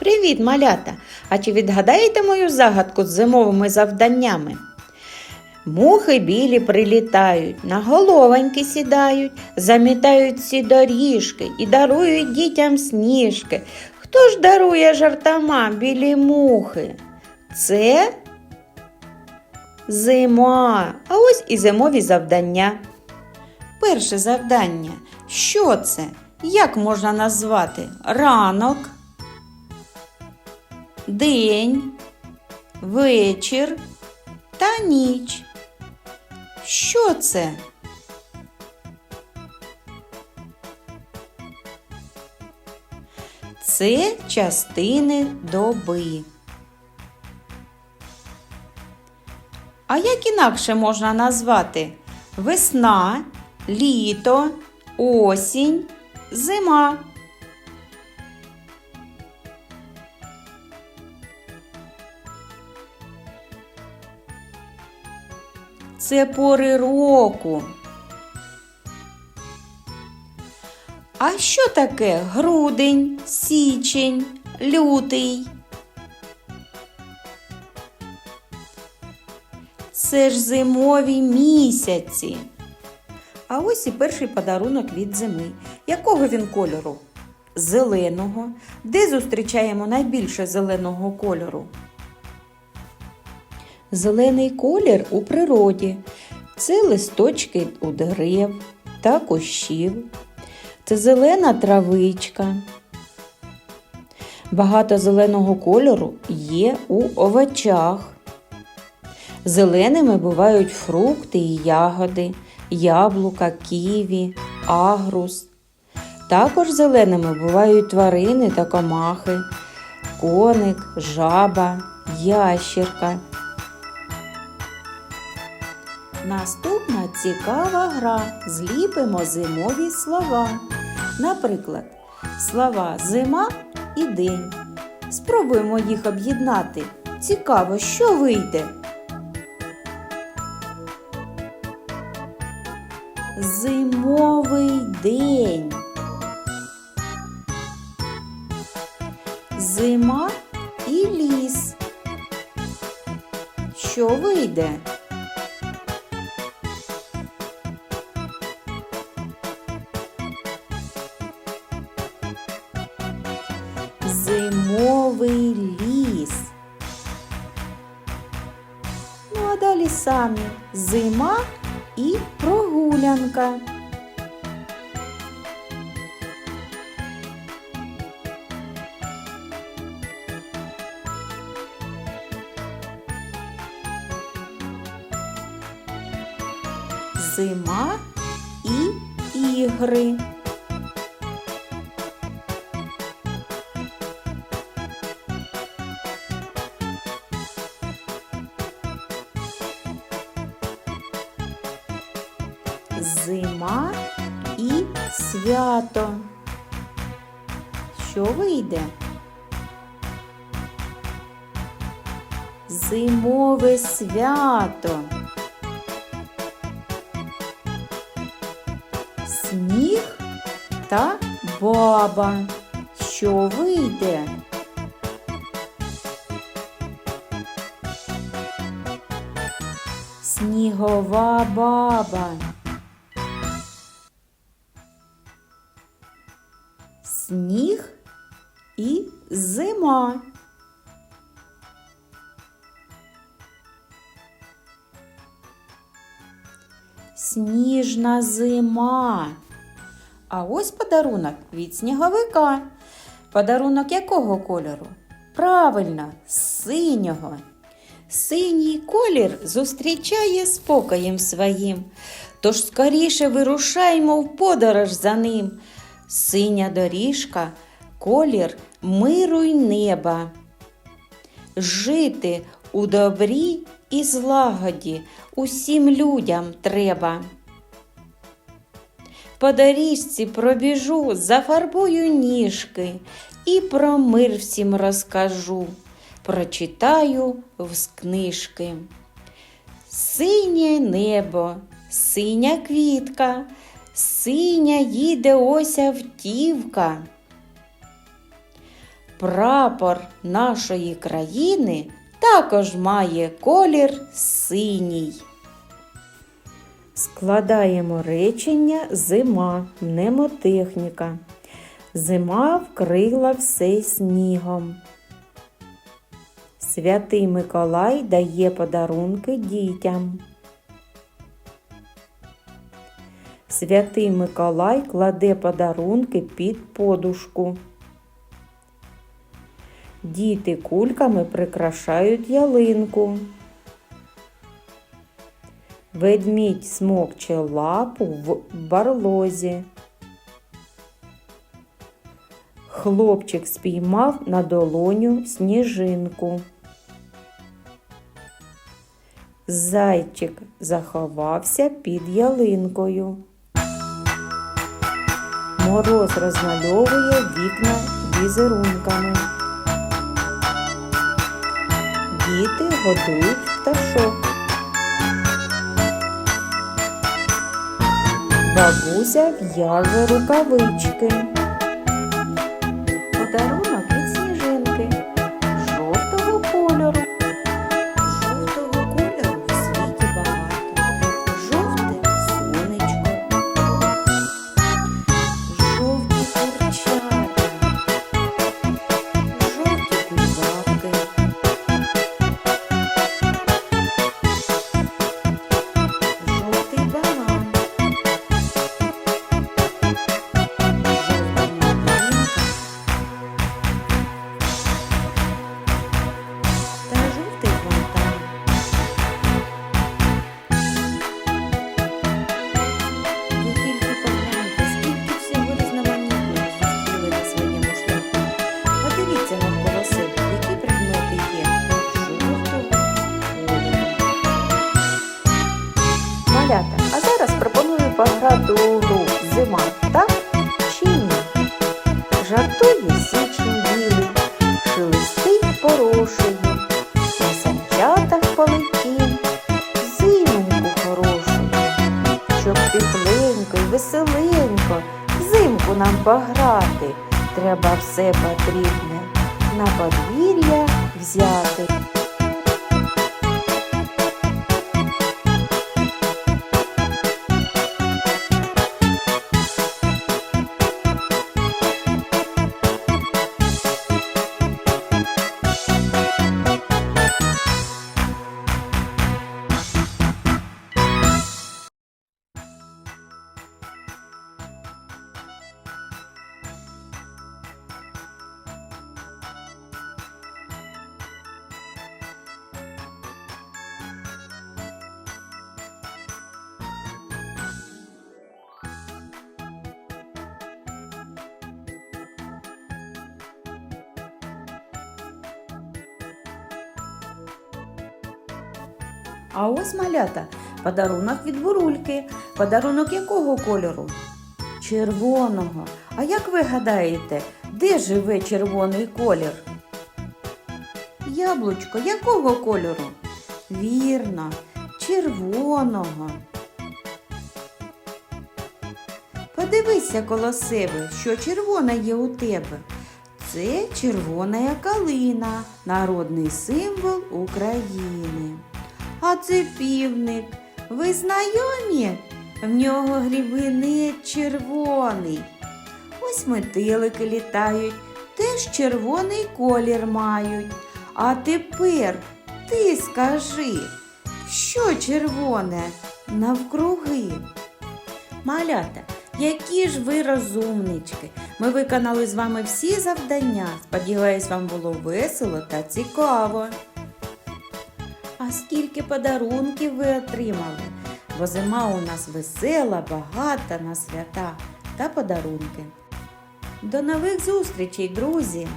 Привіт, малята! А чи відгадаєте мою загадку з зимовими завданнями? Мухи білі прилітають, на головоньки сідають, замітають всі доріжки і дарують дітям сніжки. Хто ж дарує жартома білі мухи? Це зима. А ось і зимові завдання. Перше завдання. Що це? Як можна назвати? Ранок, день, вечір та ніч. Що це? Це частини доби. А як інакше можна назвати весна, літо, осінь, зима? Це пори року. А що таке грудень, січень, лютий? Це ж зимові місяці. А ось і перший подарунок від зими. Якого він кольору? Зеленого. Де зустрічаємо найбільше зеленого кольору? Зелений колір у природі. Це листочки у дерев та кущів. Це зелена травичка. Багато зеленого кольору є у овочах. Зеленими бувають фрукти і ягоди, яблука, ківі, агрус. Також зеленими бувають тварини та комахи, коник, жаба, ящірка. Наступна цікава гра. Зліпимо зимові слова. Наприклад, слова зима і день. Спробуємо їх об'єднати. Цікаво, що вийде. Зимовий день. Зима і ліс. Що вийде? Зимовий ліс. Ну а далі самі зима і прогулянка. Зима і ігри. Зима і свято. Що вийде? Зимове свято. Сніг та баба. Що вийде? Снігова баба. Сніг і зима. Сніжна зима. А ось подарунок від сніговика. Подарунок якого кольору? Правильно, синього. Синій колір зустрічає спокоєм своїм, тож скоріше вирушаймо в подорож за ним. Синя доріжка, колір миру й неба. Жити у добрі і злагоді усім людям треба. По доріжці пробіжу, зафарбую ніжки і про мир всім розкажу, прочитаю з книжки. Синє небо, синя квітка, синя їде ось автівка. Прапор нашої країни також має колір синій. Складаємо речення зима, мнемотехніка. Зима вкрила все снігом. Святий Миколай дає подарунки дітям. Святий Миколай кладе подарунки під подушку. Діти кульками прикрашають ялинку. Ведмідь смокче лапу в барлозі. Хлопчик спіймав на долоню сніжинку. Зайчик заховався під ялинкою. Мороз розмальовує вікна візерунками. Діти годують пташок. Бабуся в'яже рукавички. Пограти зима, так чи ні? Жартує січень білий, шелестить порошею, на санчатах полетів, зимоньку хорошу, щоб тепленько й веселенько взимку нам пограти, треба все потрібне на подвір'я взяти. А ось малята, подарунок від бурульки. Подарунок якого кольору? Червоного. А як ви гадаєте, де живе червоний колір? Яблучко якого кольору? Вірно, червоного. Подивися коло себе, що червоне є у тебе. Це червона калина, народний символ України. А це півник. Ви знайомі? В нього грібинець червоний. Ось метелики літають, теж червоний колір мають. А тепер ти скажи, що червоне навкруги? Малята, які ж ви розумнички! Ми виконали з вами всі завдання. Сподіваюсь, вам було весело та цікаво. Скільки подарунків ви отримали? Бо зима у нас весела, багата на свята та подарунки. До нових зустрічей, друзі!